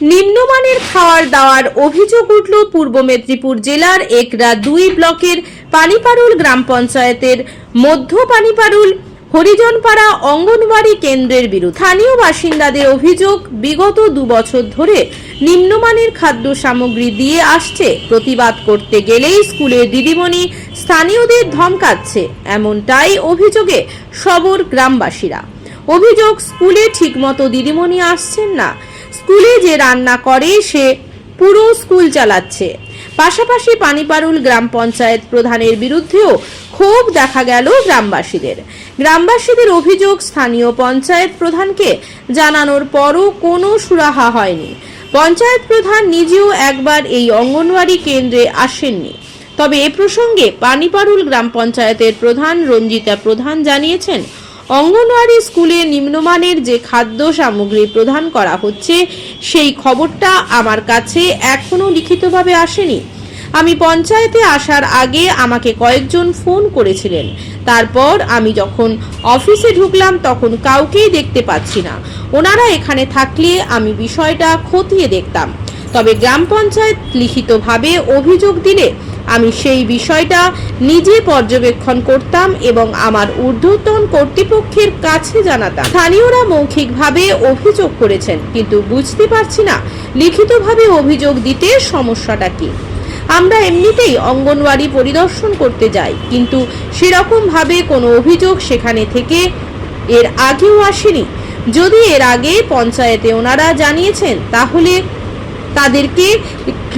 নিম্নমানের খাওয়ার দাওয়ার অভিযোগ উঠল পূর্ব মেদিনীপুর জেলার একরা দুই ব্লকের পানিপারুল গ্রাম পঞ্চায়েতের মধ্য পানিপারুল হরিজনপাড়া অঙ্গনওয়াড়ি কেন্দ্রের বিরুদ্ধে। স্থানীয় বাসিন্দাদের অভিযোগ, বিগত দু বছর ধরে নিম্নমানের খাদ্য সামগ্রী দিয়ে আসছে। প্রতিবাদ করতে গেলেই স্কুলের দিদিমণি স্থানীয়দের ধমকাচ্ছে, এমনটাই অভিযোগে সবর গ্রামবাসীরা। অভিযোগ, স্কুলে ঠিকমতো দিদিমণি আসছেন না। স্কুলে যে রান্না করে, সে পুরো স্কুল চালাচ্ছে। পাশাপাশি পানিপারুল গ্রাম পঞ্চায়েত প্রধানের বিরুদ্ধেও ক্ষোভ দেখা গেল গ্রামবাসীদের। গ্রামবাসীদের অভিযোগ, স্থানীয় পঞ্চায়েত প্রধানকে জানানোর পরও কোনো সুরাহা হয়নি। পঞ্চায়েত প্রধান নিজেও একবার এই অঙ্গনওয়াড়ি কেন্দ্রে আসেননি। তবে এ প্রসঙ্গে পানিপারুল গ্রাম পঞ্চায়েতের প্রধান রঞ্জিতা প্রধান জানিয়েছেন অঙ্গনওয়াড়ি স্কুলে নিম্নমানের যে খাদ্য সামগ্রী প্রদান করা হচ্ছে, সেই খবরটা আমার কাছে এখনও লিখিতভাবে আসেনি। আমি পঞ্চায়েতে আসার আগে আমাকে কয়েকজন ফোন করেছিলেন। তারপর আমি যখন অফিসে ঢুকলাম, তখন কাউকেই দেখতে পাচ্ছি না। ওনারা এখানে থাকলে আমি বিষয়টা খতিয়ে দেখতাম। তবে গ্রাম পঞ্চায়েত লিখিতভাবে অভিযোগ দিলে আমি সেই বিষয়টা নিজে পর্যবেক্ষণ করতাম এবং আমার ঊর্ধ্বতন কর্তৃপক্ষের কাছে জানাতাম। স্থানীয়রা মৌখিকভাবে অভিযোগ করেছেন, কিন্তু বুঝতে পারছি না লিখিতভাবে অভিযোগ দিতে সমস্যাটা কি। আমরা এমনিতেই অঙ্গনওয়াড়ি পরিদর্শন করতে যাই, কিন্তু সেরকমভাবে কোনো অভিযোগ সেখানে থেকে এর আগেও আসেনি। যদি এর আগে পঞ্চায়েতে ওনারা জানিয়েছেন, তাহলে তাদেরকে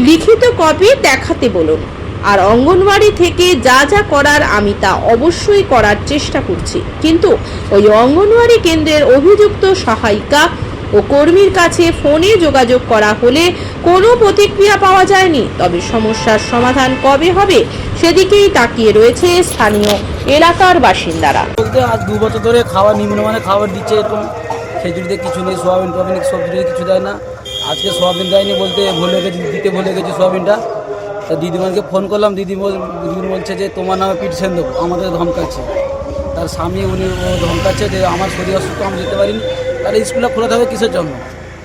লিখিত কপি দেখাতে বলুন। আর অঙ্গনওয়াড়ি থেকে যা যা করার আমি তা অবশ্যই করার চেষ্টা করছি। কিন্তু ওই অঙ্গনওয়াড়ি কেন্দ্রের অভিযুক্ত সহায়িকা ও কর্মীর কাছে ফোনে যোগাযোগ করা হলে কোনো প্রতিক্রিয়া পাওয়া যায়নি। তবে সমস্যার সমাধান কবে হবে সেদিকেই তাকিয়ে রয়েছে স্থানীয় এলাকার বাসিন্দারা। বলতে আজ দু বছর ধরে খাবার নিম্নমানের খাবার দিচ্ছে এরকম। খেজুরিতে কিছু নেই, সোয়াবিন, টোয়াবিন, সবজিতে কিছু দেয় না। আজকে সোয়াবিন দেয়নি বলতে ভুলে গেছি, দিতে ভুলে গেছি সোয়াবিনটা। তো দিদিমাকে ফোন করলাম দিদি বল- দিদিমা বলছে যে তোমার নামে পিটিশন দেবো, আমাদের ধমকাচ্ছে। তার স্বামী উনি ধমকাচ্ছে যে আমার শরীর অসুস্থ, আমি যেতে পারিনি। তাহলে স্কুলটা খোলা থাকবে কিসের জন্য?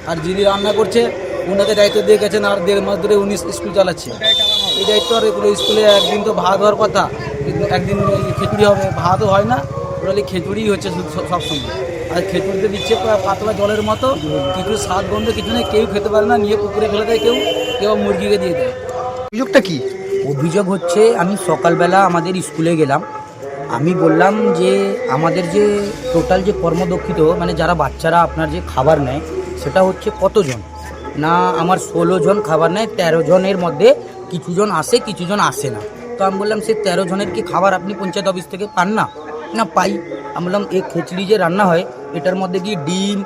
আর যিনি রান্না করছে ওনাকে দায়িত্ব দিয়ে গেছেন আর দেড় মাস ধরে উনি স্কুল চালাচ্ছে। এই দায়িত্ব আর এগুলো স্কুলে একদিন তো ভাত হওয়ার কথা একদিন খিচুড়ি হবে, ভাতও হয় না। ওরালি খিচুড়ি হচ্ছে সবসময় আর খিচুড়িতে দিচ্ছে পাতলা জলের মতো, কিছু স্বাদ গন্ধ, কিছু নেই, কেউ খেতে পারে না, নিয়ে পুকুরে ফেলে দেয় কেউ কেউ মুরগিকে দিয়ে দেয়। অভিযোগটা কি? অভিযোগ হচ্ছে, আমি সকালবেলা আমাদের স্কুলে গেলাম। আমি বললাম যে, আমাদের যে টোটাল যে কর্মদক্ষিত মানে যারা বাচ্চারা আপনার যে খাবার নেয়, সেটা হচ্ছে কতজন? না, আমার ষোলো জন খাবার নেয়, তেরো জনের মধ্যে কিছুজন আসে কিছুজন আসে না। তো আমি বললাম, সে তেরো জনের কি খাবার আপনি পঞ্চায়েত অফিস থেকে পান না? না, পাই। আমি বললাম এই খিচড়ি যে রান্না হয়, এটার মধ্যে কি ডিম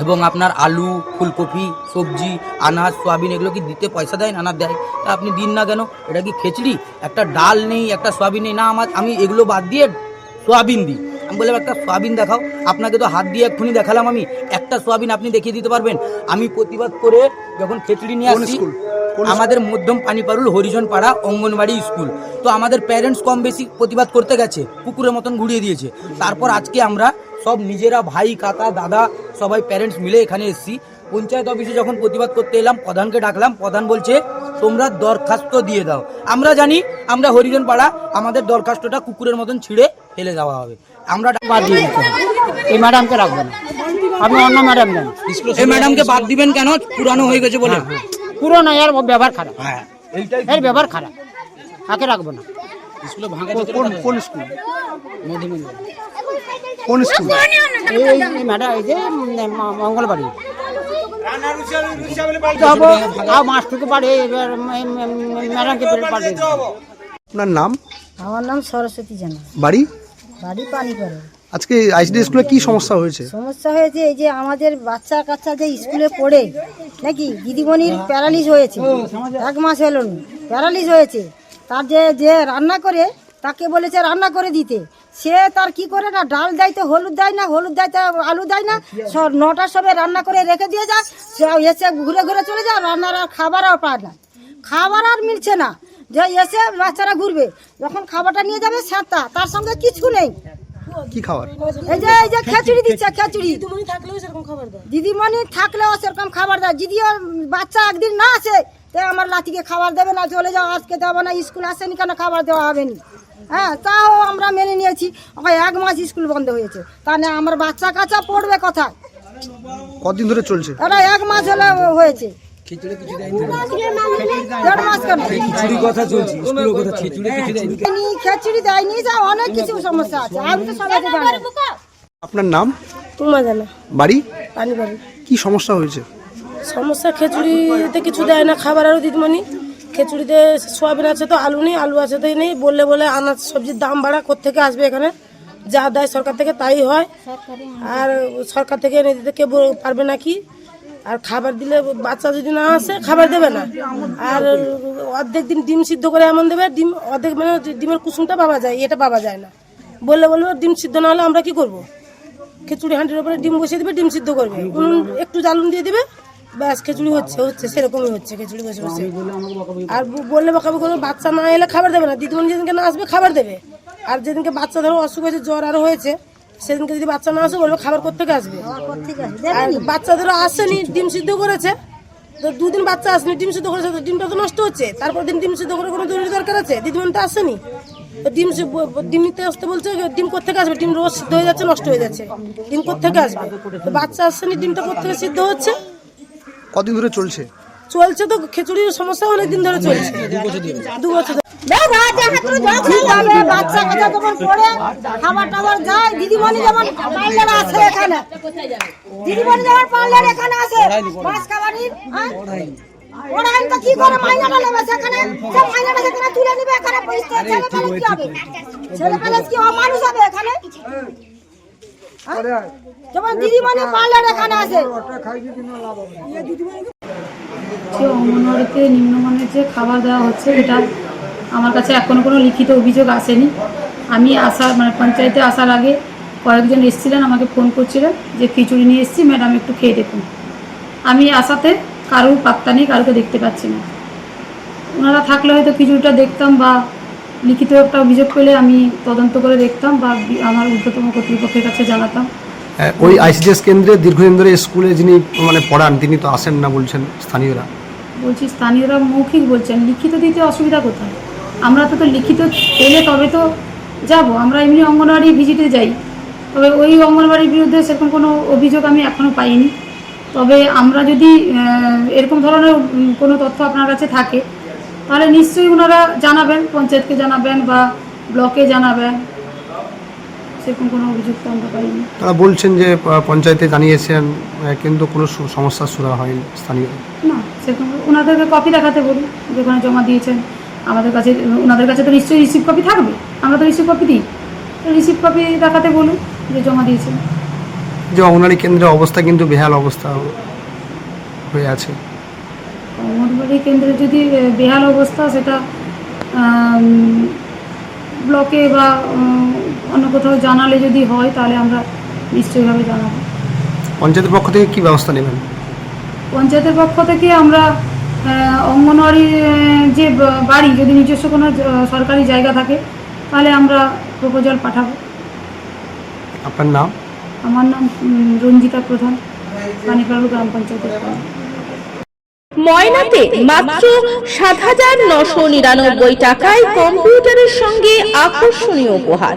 এবং আপনার আলু ফুলকপি সবজি আনাজ সোয়াবিন এগুলো কি দিতে পয়সা দেয় না না দেয়? তা আপনি দিন না কেন? এটা কি খেচড়ি? একটা ডাল নেই একটা সোয়াবিন নেই। না আমার আমি এগুলো বাদ দিয়ে সোয়াবিন দিই। আমি বললাম একটা সোয়াবিন দেখাও। আপনাকে তো হাত দিয়ে এক্ষুনি দেখালাম আমি। একটা সোয়াবিন আপনি দেখিয়ে দিতে পারবেন। আমি প্রতিবাদ করে যখন খেচড়ি নিয়ে স্কুল? আমাদের মধ্যম পানিপারুল হরিজন পাড়া অঙ্গনবাড়ি স্কুল। তো আমাদের প্যারেন্টস কম বেশি প্রতিবাদ করতে গেছে কুকুরের মতন ঘুরিয়ে দিয়েছে। তারপর আজকে আমরা সব নিজেরা ভাই কাকা দাদা সবাই প্যারেন্টস মিলে এখানে এসেছি। পঞ্চায়েত অফিসে যখন প্রতিবাদ করতে এলাম প্রধানকে ডাকলাম প্রধান বলছে তোমরা দরখাস্ত দিয়ে দাও। আমরা জানি আমরা হরিজন পাড়া আমাদের দরখাস্তটা কুকুরের মতন ছিঁড়ে ফেলে দেওয়া হবে। আমরা বাদ দিয়ে দিতে এই ম্যাডামকে রাখবেন না। আপনি অন্য ম্যাডাম দেন এই ম্যাডামকে বাদ দিবেন কেন? পুরানো হয়ে গেছে বলে। পুরো না এর ব্যবহার খারাপ। হ্যাঁ এর ব্যবহার খারাপ। তাকে রাখব না। স্কুলে ভাঙা কোন কোন স্কুল? কোন স্কুল? এই এই ম্যাডাম এই যে মঙ্গলবাড়ি। যাব তাও মাসটুকু পারে এবার ম- ম- ম্যাডামকে পাঠিয়ে আপনার নাম? আমার নাম সরস্বতী জানা। বাড়ি? বাড়ি পানি করে আজকে আইসিডি স্কুলে কি সমস্যা হয়েছে? সমস্যা হয়েছে এই যে আমাদের বাচ্চা কাচ্চা যে স্কুলে পড়ে, নাকি দিদিমণির প্যারালিস হয়েছে? এক মাস হলো প্যারালিস হয়েছে। তার যে যে রান্না করে, তাকে বলেছে রান্না করে দিতে। সে তার কি করে না, ডাল দেয় তো, হলুদ দেয় না, হলুদ দেয় তো, আলু দেয় না, সব নটার সময় রান্না করে রেখে দিয়ে যায় এসে ঘুরে ঘুরে চলে যায়, রান্নার আর খাবার আর পায় না। খাবার আর মিলছে না, যে এসে বাচ্চারা ঘুরবে, যখন খাবারটা নিয়ে যাবে সাতটা তার সঙ্গে কিছু নেই। কি খাবার? এই যে এই যে খিচুড়ি দিচ্ছে খিচুড়ি। দিদিমণি থাকলেও সেরকম খাবার দেয় দিদিমণি থাকলেও সেরকম খাবার দেয় ওর বাচ্চা একদিন না আসে তো আমার লাঠিকে খাবার দেবে না চলে যাও আজকে দেবো না স্কুল আসেনি কেন খাবার দেওয়া হবে না। হ্যাঁ তাও আমরা মেনে নিয়েছি। ওই এক মাস স্কুল বন্ধ হয়েছে। তাহলে আমার বাচ্চা কাচ্চা পড়বে কোথায়? কতদিন ধরে চলছে? এক মাস হলে হয়েছে। দেড় মাস কেন খিচুড়ি কথা চলছে স্কুলের কথা খিচুড়ি কিছু দেয়নি। দেয়নি, দেয়নি যা অনেক কিছু সমস্যা আছে। আমি তো সবাইকে আপনার নাম? তোমা জানা। বাড়ি? পানি বাড়ি কি সমস্যা হয়েছে? সমস্যা খিচুড়িতে কিছু দেয় না খাবার আরও দিদিমণি। খিচুড়িতে সোয়াবিন আছে তো আলু নেই আলু আছে তো নেই। বললে বলে আনাজ সবজির দাম বাড়া থেকে আসবে এখানে? যা দেয় সরকার থেকে তাই হয়। আর সরকার থেকে এনে দিতে কেউ পারবে নাকি আর খাবার দিলে বাচ্চা যদি না আসে, খাবার দেবে না। আর অর্ধেক দিন ডিম সিদ্ধ করে এমন দেবে, ডিম অর্ধেক মানে ডিমের কুসুমটা পাওয়া যায়, এটা পাওয়া যায় না। বললে বলবে, ডিম সিদ্ধ না হলে আমরা কি করব? খিচুড়ি হাঁটির উপরে ডিম বসিয়ে দেবে, ডিম সিদ্ধ করবে। একটু জ্বালুন দিয়ে দিবে, ব্যাস, খিচুড়ি হচ্ছে হচ্ছে, সেরকমই হচ্ছে, খিচুড়ি বসে বসে। আর বললে বকাবি করবে, বাচ্চা না এলে খাবার দেবে না। দিদিমণি যেদিনকে না আসবে, খাবার দেবে। আর যেদিনকে বাচ্চা ধরো অসুখ হয়েছে, জ্বর আরও হয়েছে সেদিনকে যদি বাচ্চা না আসে বলবে খাবার কোথেকে আসবে? আর বাচ্চা ধরো আসেনি ডিম সিদ্ধ করেছে। তো দুদিন বাচ্চা আসেনি ডিম সিদ্ধ করেছে তো ডিমটা তো নষ্ট হচ্ছে। তারপর দিন ডিম সিদ্ধ করে কোনো জরুরি দরকার আছে? দিদিমণি তো আসেনি? তো ডিম ডিম নিতে আসতে বলছে ডিম কোথেকে আসবে? ডিম রোজ সিদ্ধ হয়ে যাচ্ছে নষ্ট হয়ে যাচ্ছে। ডিম কোথেকে আসবে? তো বাচ্চা আসেনি ডিমটা কোথেকে সিদ্ধ হচ্ছে? কতদিন ধরে চলছে? চলছে তো খিচুড়ির সমস্যা অনেক দিন ধরে চলছে। দু বছর যায় দিদিমণি যেমন পার্লার আছে এখানে। দিদিমণি যেমন পার্লার এখানে আছে যে অঙ্গনওয়াড়িতে নিম্নমানের যে খাবার দেওয়া হচ্ছে এটা আমার কাছে এখনও কোনো লিখিত অভিযোগ আসেনি। আমি আসা মানে পঞ্চায়েতে আসার আগে কয়েকজন এসেছিলেন, আমাকে ফোন করছিলেন যে খিচুড়ি নিয়ে এসেছি, ম্যাডাম একটু খেয়ে দেখুন। আমি আসাতে কারোর পাত্তা নেই, কারোকে দেখতে পাচ্ছি না। ওনারা থাকলে হয়তো খিচুড়িটা দেখতাম বা লিখিত একটা অভিযোগ পেলে আমি তদন্ত করে দেখতাম বা আমার ঊর্ধ্বতম কর্তৃপক্ষের কাছে জানাতাম। ওই আইসিডিএস কেন্দ্রে দীর্ঘদিন ধরে স্কুলে যিনি মানে পড়ান, তিনি তো আসেন না বলছেন স্থানীয়রা। বলছি স্থানীয়রা মৌখিক বলছেন, লিখিত দিতে অসুবিধা কোথায়? আমরা তো তো লিখিত পেলে তবে তো যাব, আমরা এমনি অঙ্গনওয়াড়ি ভিজিটে যাই। তবে ওই অঙ্গনওয়াড়ির বিরুদ্ধে সেরকম কোনো অভিযোগ আমি এখনও পাইনি। তবে আমরা যদি এরকম ধরনের কোনো তথ্য আপনার কাছে থাকে, তাহলে নিশ্চয়ই ওনারা জানাবেন, পঞ্চায়েতকে জানাবেন বা ব্লকে জানাবেন। সেরকম কোনো অভিযোগ তো আমরা পাইনি। তারা বলছেন যে পঞ্চায়েতে জানিয়েছেন কিন্তু কোনো সমস্যার সুরা হয়নি স্থানীয়। না সেরকম ওনাদেরকে কপি দেখাতে বলুন যেখানে জমা দিয়েছেন। আমাদের কাছে ওনাদের কাছে তো নিশ্চয়ই রিসিভ কপি থাকবে। আমরা তো রিসিভ কপি দিই রিসিভ কপি দেখাতে বলুন যে জমা দিয়েছেন। যে অঙ্গনারী কেন্দ্রের অবস্থা কিন্তু বেহাল অবস্থা হয়ে আছে। অঙ্গনবাড়ি কেন্দ্রে যদি বেহাল অবস্থা সেটা ব্লকে বা অন্য কোথাও জানালে যদি হয় তাহলে আমরা নিশ্চয়ইভাবে জানাব। পঞ্চায়েতের পক্ষ থেকে কি ব্যবস্থা নেবেন? পঞ্চায়েতের পক্ষ থেকে আমরা অঙ্গনওয়াড়ি যে বাড়ি যদি নিজস্ব কোনো সরকারি জায়গা থাকে তাহলে আমরা প্রপোজাল পাঠাবো। আপনার নাম? আমার নাম রঞ্জিতা প্রধান পানিপাড়ু গ্রাম পঞ্চায়েতের প্রধান। ময়নাতে মাত্র সাত হাজার নশো নিরানব্বই টাকায় কম্পিউটারের সঙ্গে আকর্ষণীয় উপহার।